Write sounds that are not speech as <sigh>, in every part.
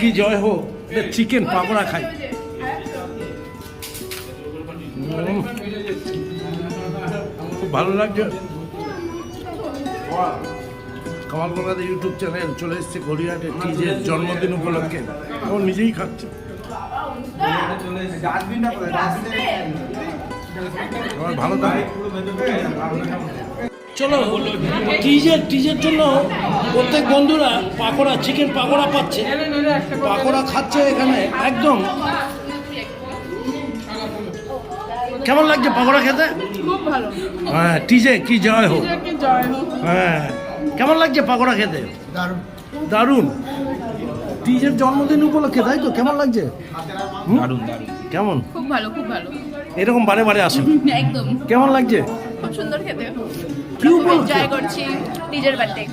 কি জয় হোক? চিকেন পাকোড়া খাই। খুব ভালো লাগছে। কামাল কলকাতা ইউটিউব চ্যানেল চলে এসছে গড়িয়াহাটে নিজের জন্মদিন উপলক্ষে। ও নিজেই খাচ্ছে। ভালো থাকে। চলো টিজের টিজের জন্য প্রত্যেক বন্ধুরা পাকোড়া চিকেন পাকোড়া পাচ্ছে। পাকোড়া খাচ্ছে এখানে একদম। কেমন লাগছে পাকোড়া খেতে? খুব ভালো। হ্যাঁ টিজে কি জয় হোক। নিজেকে জয় হোক। হ্যাঁ কেমন লাগছে পাকোড়া খেতে? দারুণ। দারুণ। টিজের জন্মদিন উপলক্ষে তাই তো? কেমন লাগছে? দারুণ দারুণ। কেমন? খুব ভালো খুব ভালো। এরকম বারে বারে আসেন একদম। কেমন লাগছে? খুব সুন্দর খেতে? এনজয় করছি নিজের বার্থডে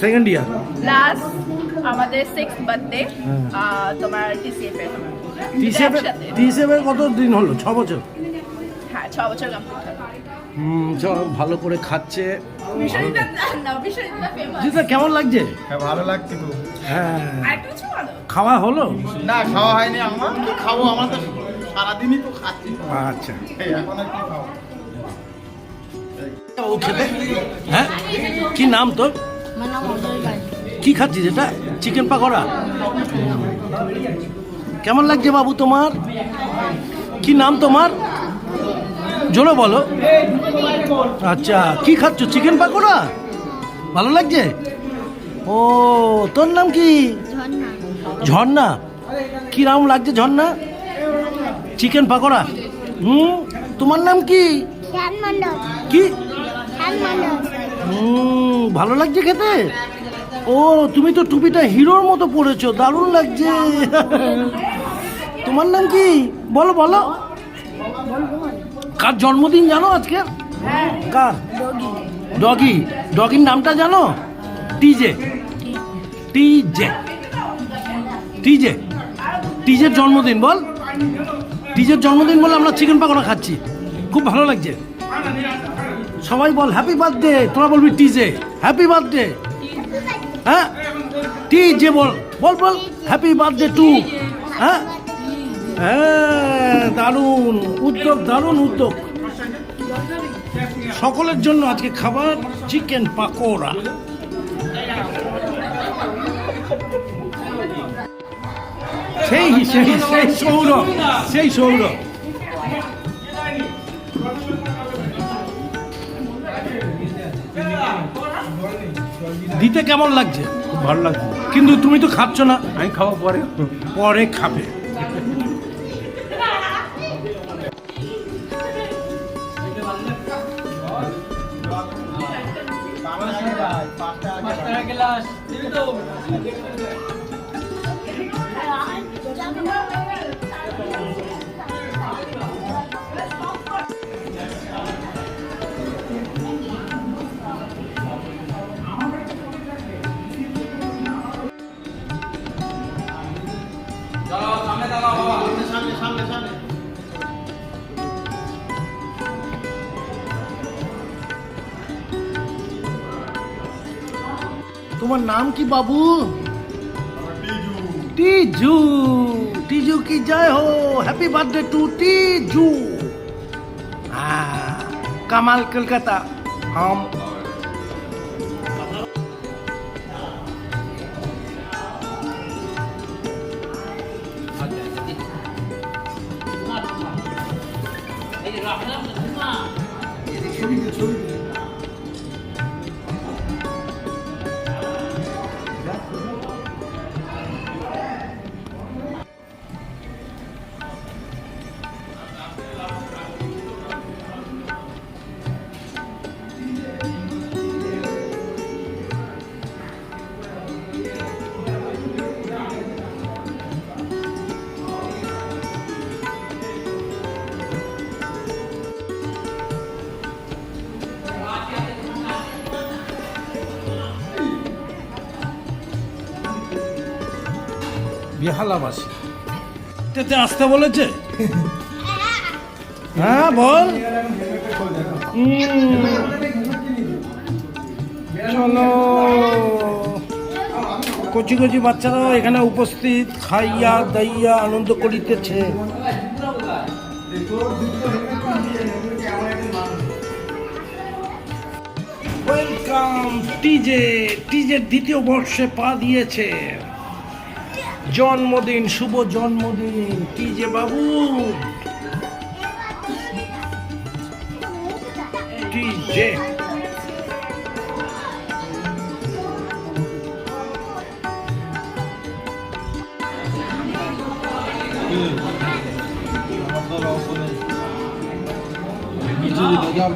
সেকেন্ড ইয়ার লাস্ট আমাদের সিক্স বার্থডে হ্যাঁ। তোমার টিসিএফ এর কত দিন হলো? ছ বছর? হ্যাঁ ছ বছর কমপ্লিট হুম ভালো করে খাচ্ছে। কেমন লাগছে? হ্যাঁ ভালো লাগছে খুব। হ্যাঁ। খাওয়া হলো? না খাওয়া হয়নি আমার কি খাব আমার তো সারাদিনই তো খাচ্ছি। আচ্ছা। এখন আর কি খাব? ও খেতে? হ্যাঁ? কি নাম তোর? কি খাচ্ছিস এটা? চিকেন পাকোড়া? কেমন লাগছে বাবু তোমার? কি নাম তোমার? জোরে বলো। আচ্ছা কি খাচ্ছ? চিকেন পাকোড়া? ভালো লাগছে? ও তোর নাম কি? ঝর্ণা। ঝর্ণা কি নাম লাগছে ঝর্ণা? চিকেন পাকোড়া। হুম তোমার নাম কি? কি? ভালো লাগছে খেতে? ও, তুমি তো টুপিটা হিরোর মতো পরেছো, দারুণ লাগছে। তোমার নাম কি? বলো বলো। কার জন্মদিন জানো আজকে? কার? ডগি। ডগির নামটা জানো? টিজে। টিজে। টিজে। টিজের জন্মদিন, বল। টিজের জন্মদিন বলে আমরা চিকেন পাকোড়া খাচ্ছি। খুব ভালো লাগছে। সবাই বল হ্যাপি বার্থডে তোরা বলবি টিজে হ্যাপি বার্থডে হ্যাঁ? টিজে বল বল বল হ্যাপি বার্থডে টু হ্যাঁ? হ্যাঁ দারুণ, উদ্যোগ দারুণ উদ্যোগ। সকলের জন্য আজকে খাবার, চিকেন পাকোড়া। সেই সেই সেই সৌরভ সেই সৌরভ। দিতে কেমন লাগছে খুব ভালো লাগছে কিন্তু তুমি তো খাচ্ছ না আমি খাওয়া পরে পরে খাবে সামনে তোমার নাম কি বাবু টিজু টিজু কি জয় হো হ্যাপি বার্থডে টু টিজু হ্যাঁ কামাল কলকাতা হাম বেহালাবাসী। এটাতে আসতে বলেছে? <laughs> হ্যাঁ বল। চলো। কচি কচি বাচ্চারাও এখানে উপস্থিত খাইয়া দাইয়া আনন্দ করিতেছে। ওয়েলকাম টিজে টিজের দ্বিতীয় বর্ষে পা দিয়েছে। জন্মদিন শুভ জন্মদিন। টিজে বাবু? টিজে এটা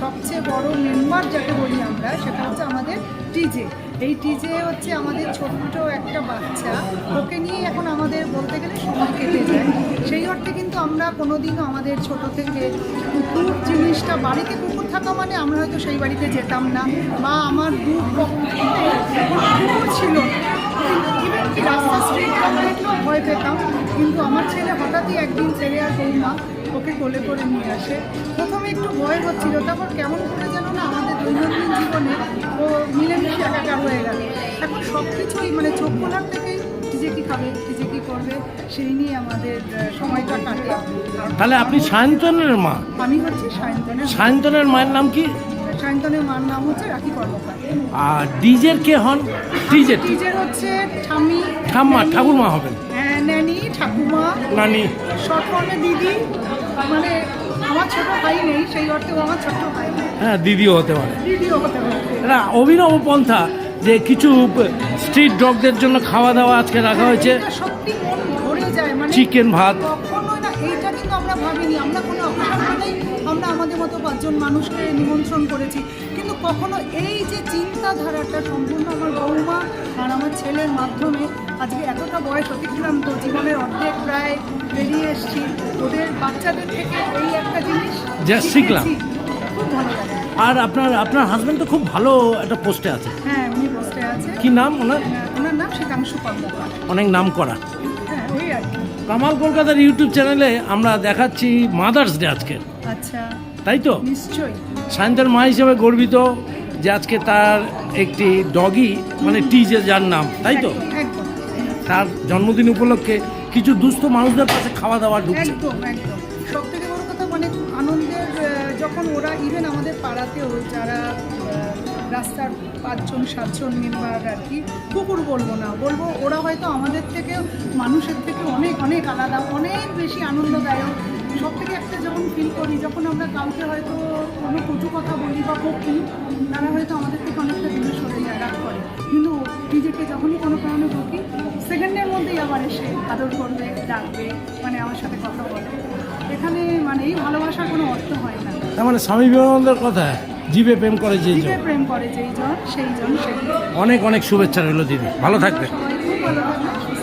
সবচেয়ে বড় মেম্বার যাকে বলি আমরা, সেটা হচ্ছে আমাদের টিজে এই টিজে হচ্ছে আমাদের ছোট্ট একটা বাচ্চা। ওকে নিয়ে এখন আমাদের বলতে গেলে সময় কেটে যায়। সেই অর্থে কিন্তু আমরা কোনোদিনও আমাদের ছোট থেকে কুকুর জিনিসটা, বাড়িতে কুকুর থাকা মানে আমরা হয়তো সেই বাড়িতে যেতাম না। বা আমার পক্ষে কুকুর ছিল রাস্তা স্ট্রিট ভয় পেতাম। কিন্তু আমার ছেলে হঠাৎই একদিন ছেলে আর বৌমা ওকে কোলে করে নিয়ে আসে। প্রথমে একটু ভয় হচ্ছিল তারপর কেমন করে যেন না আমাদের দৈনন্দিন জীবনে ও মিলেমিশে একাকার হয়ে গেল। এখন সব কিছুই মানে চোখ খোলার থেকে নিজে কী খাবে নিজে কী করবে সেই নিয়ে আমাদের সময়টা কাটে। তাহলে আপনি সায়ন্তনের মা? আমি হচ্ছি সায়ন্তনের সায়ন্তনের মায়ের নাম কি? সায়ন্তনের মার নাম হচ্ছে রাখি কর্মকার। আর ডিজের কে হন? ডিজের টিজের হচ্ছে ঠামি ঠাম্মা ঠাকুরমা হবেন। হ্যাঁ, ন্যানি ঠাকুমা নানি। শর্ট ফর্মে দিদি। মানে আমার ছোট ভাই নেই সেই অর্থে আমার ছোট ভাই। হ্যাঁ দিদিও হতে পারে। দিদিও হতে পারে। না অভিনব পন্থা যে কিছু স্ট্রিট ডগদের জন্য খাওয়া দাওয়া আজকে রাখা হয়েছে। সত্যি মন ভরে যায় মানে চিকেন ভাত। কখনো না এইটা কিন্তু আমরা ভাবিনি আমরা কোনো মতো পাঁচজন মানুষকে নিমন্ত্রণ করেছি। কিন্তু কখনো এই যে চিন্তাধারাটা সম্পূর্ণ আমার বৌমা আর আমার ছেলের মাধ্যমে আজকে এতটা বয়স অতিক্রান্ত জীবনের অর্ধেক প্রায় বেরিয়ে এসেছি। ওদের বাচ্চাদের থেকে এই একটা জিনিস শিখলাম। খুব ভালো লাগে। আর আপনার আপনার হাজবেন্ড তো খুব ভালো একটা পোস্টে আছে। হ্যাঁ উনি বসে আছে। কি নাম ওনার? ওনার নাম শীতাংশু কর্মকার অনেক নাম করা হ্যাঁ কামাল কলকাতার ইউটিউব চ্যানেলে আমরা দেখাচ্ছি মাদার্স ডে আজকে। আচ্ছা। তাই তো? নিশ্চয়ই। সায়ন্তন মা হিসেবে গর্বিত যে আজকে তার একটি ডগি মানে টিজে যার নাম তাই তো? তার জন্মদিন উপলক্ষে কিছু দুস্থ মানুষদের পাশে খাওয়া দাওয়া ঢুকছে। একদম একদম। সব থেকে বড় কথা মানে আনন্দের যখন ওরা ইভেন আমাদের পাড়াতেও যারা রাস্তার পাঁচজন সাতজন মেম্বার আর কি কুকুর বলব না বলব ওরা হয়তো আমাদের থেকে মানুষের থেকে অনেক অনেক আলাদা অনেক বেশি আনন্দদায়ক সব থেকে একটা যখন ফিল করি যখন আমরা কাউকে হয়তো কোনো কটু কথা বলি বা বকি তারা হয়তো আমাদের থেকে অনেকটা দূরে সরে যায় রাগ করে। কিন্তু নিজেকে যখনই কোনো কারণে বকি সেকেন্ডের মধ্যেই আবার এসে আদর করবে ডাকবে মানে আমার সাথে কথা বলবে এখানে মানে এই ভালোবাসার কোনো অর্থ হয় না। তার মানে স্বামী বিবেকানন্দের কথা জীবে প্রেম করে যে জীবে প্রেম করে যেই জন সেই জন সেই অনেক অনেক শুভেচ্ছা রইল দিদি। ভালো থাকবে সবাই খুব ভালো থাকবে।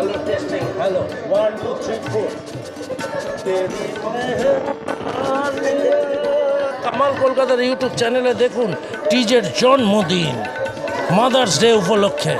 Hello testing. Hello. One, two, three, four. Kamal কলকাতার ইউটিউব চ্যানেলে দেখুন টিজের জন্মদিন মাদার্স ডে উপলক্ষে।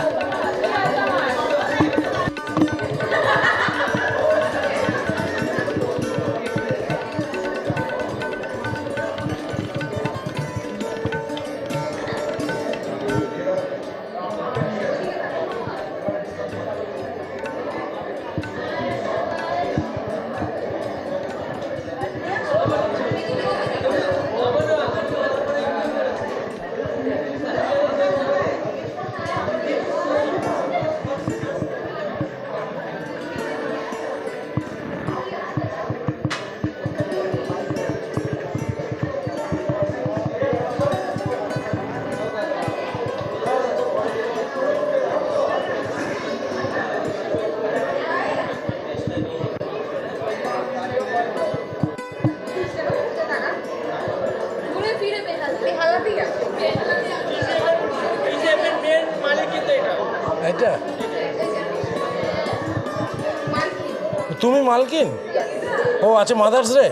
এইটা তুমি মালকিন? ও আছে মাদার্স ডে?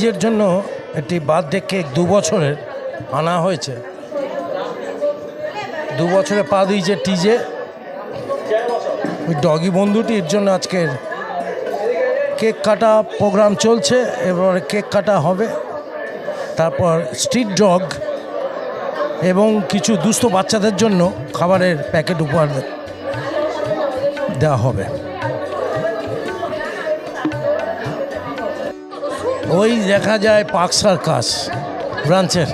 টিজের জন্য একটি বার্থডে কেক দু বছরের আনা হয়েছে। দু বছরে পা দিয়েছে টিজে। ওই ডগি বন্ধুটির জন্য আজকের কেক কাটা প্রোগ্রাম চলছে, এবারে কেক কাটা হবে। তারপর স্ট্রিট ডগ এবং কিছু দুস্থ বাচ্চাদের জন্য খাবারের প্যাকেট উপহার দেওয়া হবে। ওই দেখা যায় পার্ক সার্কাস ব্রাঞ্চের।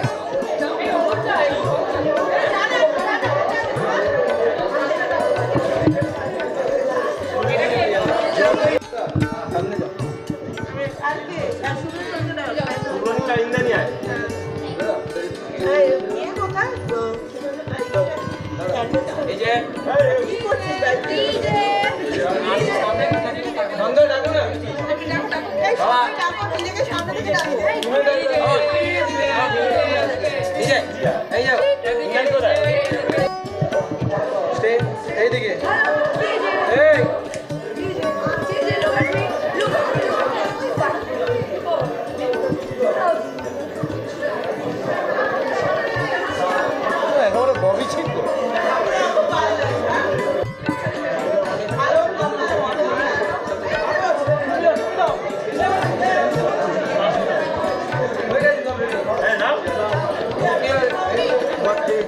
এই যে।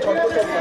আসো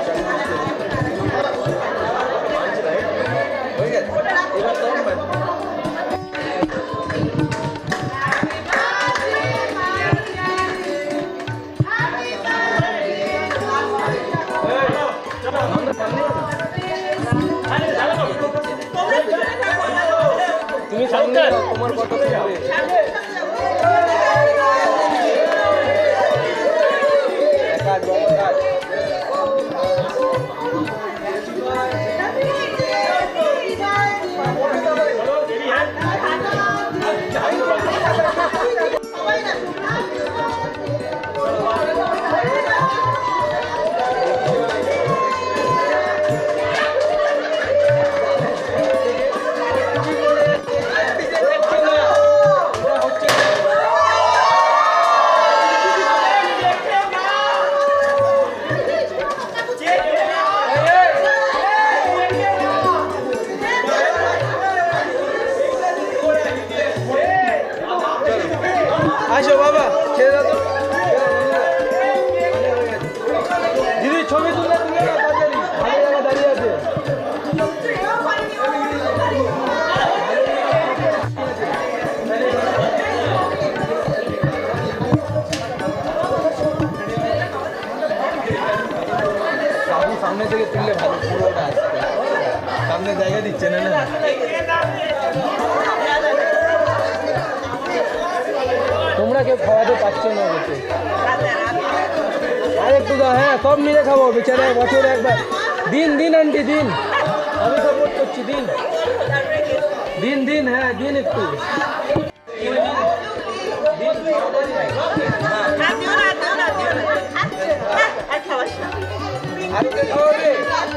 থেকে তুললে ভালো পুরোটা আসবে সামনে জায়গা দিচ্ছে না না তোমরা কেউ খাওয়াতে পারছ না ওকে আর একটু দাও হ্যাঁ সব মিলে খাব বেচারা বছরে একবার দিন দিন আন্টি দিন আমি সাপোর্ট করছি দিন দিন দিন হ্যাঁ দিন একটু আর কে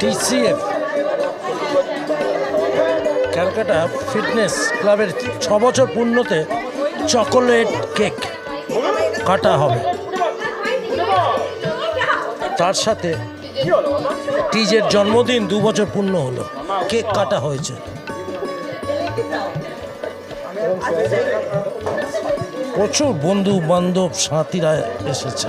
টিসিএফ, ক্যালকাটা ফিটনেস ক্লাবের ছ বছর পূর্ণতে চকোলেট কেক কাটা হবে। তার সাথে টিজের জন্মদিন দু বছর পূর্ণ হলো। কেক কাটা হয়েছে। প্রচুর বন্ধু বান্ধব সাথীরা এসেছে।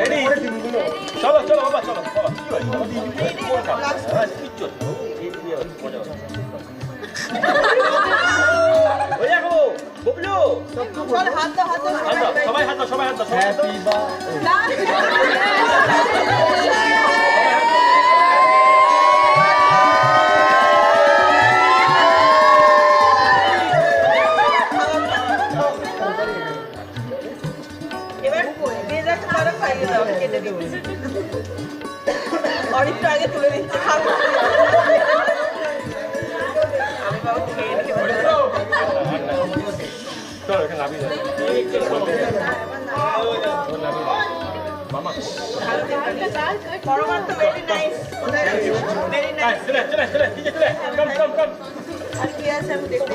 রেডি? চলো চলো বাবা চলো বাবা। সবাই হাত সবাই হাত সবাই হাত খাবার খাইয়ে দাও কেটে দিও অনেকটা আগে তুলে দিচ্ছে খাব আমি বাবা খেয়ে নিয়ে বলে দাও। চলো, এখানে নামিয়ে দাও। পরমাণ তো ভেরি নাইস ভেরি নাইস চলে, চলে, চলে, চলে। Come, come, come. আর কি আছে আমি দেখতে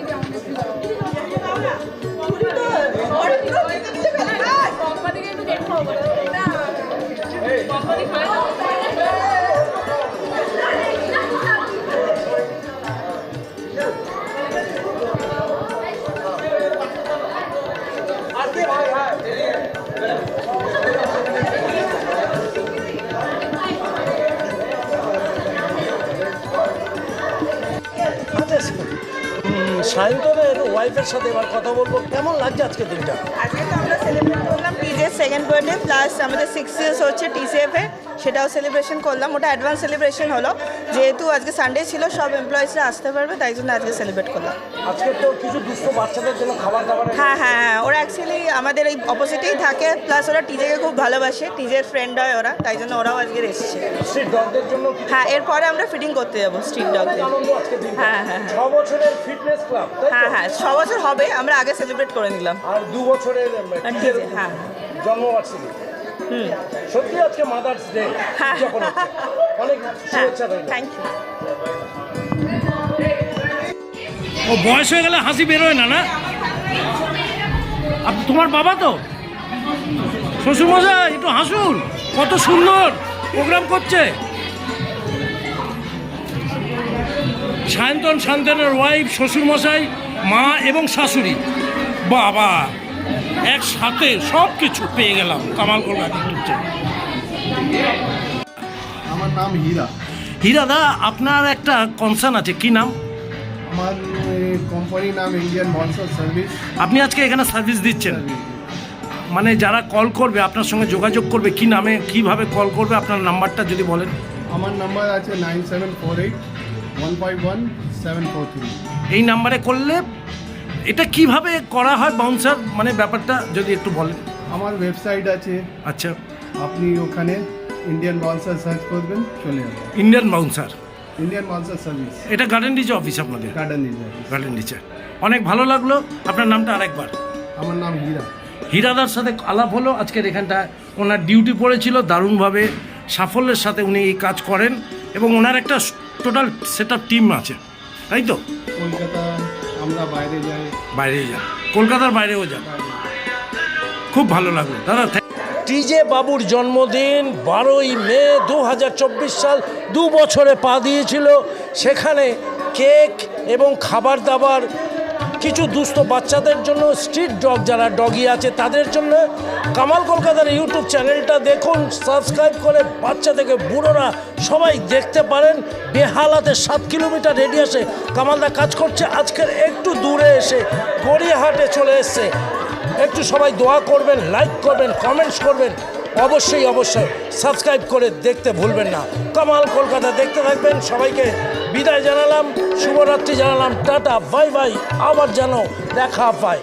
সায়ন্তনের ওয়াইফের সাথে এবার কথা বলব। কেমন লাগছে আজকে দিনটা? আজকে তো আমরা সেলিব্রেট করলাম টিজের সেকেন্ড বার্থডে প্লাস আমাদের সিক্স ইয়ার্স হচ্ছে টিসিএফ সেটাও সেলিব্রেশন করলাম। ওটা অ্যাডভান্স সেলিব্রেশন হলো। যেহেতু আজকে সানডে ছিল সব এমপ্লয়িজরা আসতে পারবে তাই জন্য আজকে সেলিব্রেট করলাম। আজকে তো কিছু দুস্থ বাচ্চাদের জন্য খাবার দাবার হ্যাঁ হ্যাঁ হ্যাঁ। ওরা অ্যাকচুয়ালি আমাদের এই অপোজিটেই থাকে। প্লাস ওরা টিজেকে খুব ভালোবাসে। টিজের ফ্রেন্ড হয় ওরা তাই জন্য ওরাও আজকে এসেছে। স্ট্রিট ডগদের জন্য হ্যাঁ এরপরে আমরা ফিটিং করতে যাব স্ট্রিট ডগদের আনন্দ হ্যাঁ, হ্যাঁ, ছ বছরের ফিটনেস ক্লাব হ্যাঁ হ্যাঁ ছ বছর হবে আমরা আগে সেলিব্রেট করে নিলাম। আর দু বছরের হ্যাঁ। জন্মবার্ষিকী। সত্যি আজকে মাদার্স ডে হ্যাঁ। যখন অনেক শুভেচ্ছা রইল। থ্যাংক ইউ ও বয়স হয়ে গেলে হাসি বেরোয় না না? আপ- তোমার বাবা তো? শ্বশুরমশাই একটু হাসুন। কত সুন্দর প্রোগ্রাম করছে। সায়ন্তন সান্তনের ওয়াইফ শ্বশুরমশাই মা এবং শাশুড়ি। বাবা। একসাথে সব কিছু পেয়ে গেলাম কামাল কলকাতা আমার নাম হীরা। হীরাদা আপনার একটা কনসার্ন আছে কি নাম? আমার কোম্পানির নাম ইন্ডিয়ান মনসার সার্ভিস আপনি আজকে এখানে সার্ভিস দিচ্ছেন। মানে যারা কল করবে আপনার সঙ্গে যোগাযোগ করবে কি নামে কীভাবে কল করবে আপনার নাম্বারটা যদি বলেন। আমার নাম্বার আছে nine seven four eight one five one seven four three. এই নাম্বারে করলে এটা কীভাবে করা হয় বাউন্সার মানে ব্যাপারটা যদি একটু বলেন। আমার ওয়েবসাইট আছে। আচ্ছা। আপনি ওখানে ইন্ডিয়ান বাউন্সার সার্চ করবেন চলে যাবে Indian bouncer Indian bouncer service এটা গার্ডেন ডিচে অফিস আপনাদের? গার্ডেন ডিজাইন গার্ডেন ডিচে অনেক ভালো লাগল। আপনার নামটা আরেকবার। আমার নাম হীরা। হীরাদার সাথে আলাপ হলো। আজকের এখানটা ওনার ডিউটি পড়েছিল। দারুণভাবে সাফল্যের সাথে উনি এই কাজ করেন। এবং ওনার একটা টোটাল সেট টিম আছে। তাই তো? কলকাতা আমরা বাইরে যাই বাইরে যান কলকাতার বাইরেও যান খুব ভালো লাগল। দাদা টিজে বাবুর জন্মদিন বারোই মে দু হাজার চব্বিশ সাল দু বছরে পা দিয়েছিল। সেখানে কেক এবং খাবার দাবার কিছু দুস্থ বাচ্চাদের জন্য স্ট্রিট ডগ যারা ডগি আছে, তাদের জন্য কামাল কলকাতার ইউটিউব চ্যানেলটা দেখুন সাবস্ক্রাইব করে বাচ্চা থেকে বুড়োরা সবাই দেখতে পারেন। বেহালাতে সাত কিলোমিটার রেডিয়াসে কামালদা কাজ করছে, আজকের একটু দূরে এসে গড়িয়াহাটে চলে এসছে। একটু সবাই দোয়া করবেন লাইক করবেন কমেন্টস করবেন। অবশ্যই অবশ্যই। সাবস্ক্রাইব করে দেখতে ভুলবেন না। কামাল কলকাতা দেখতে থাকবেন। সবাইকে বিদায় জানালাম। শুভরাত্রি জানালাম। Tata, bye bye. আবার যেন দেখা পায়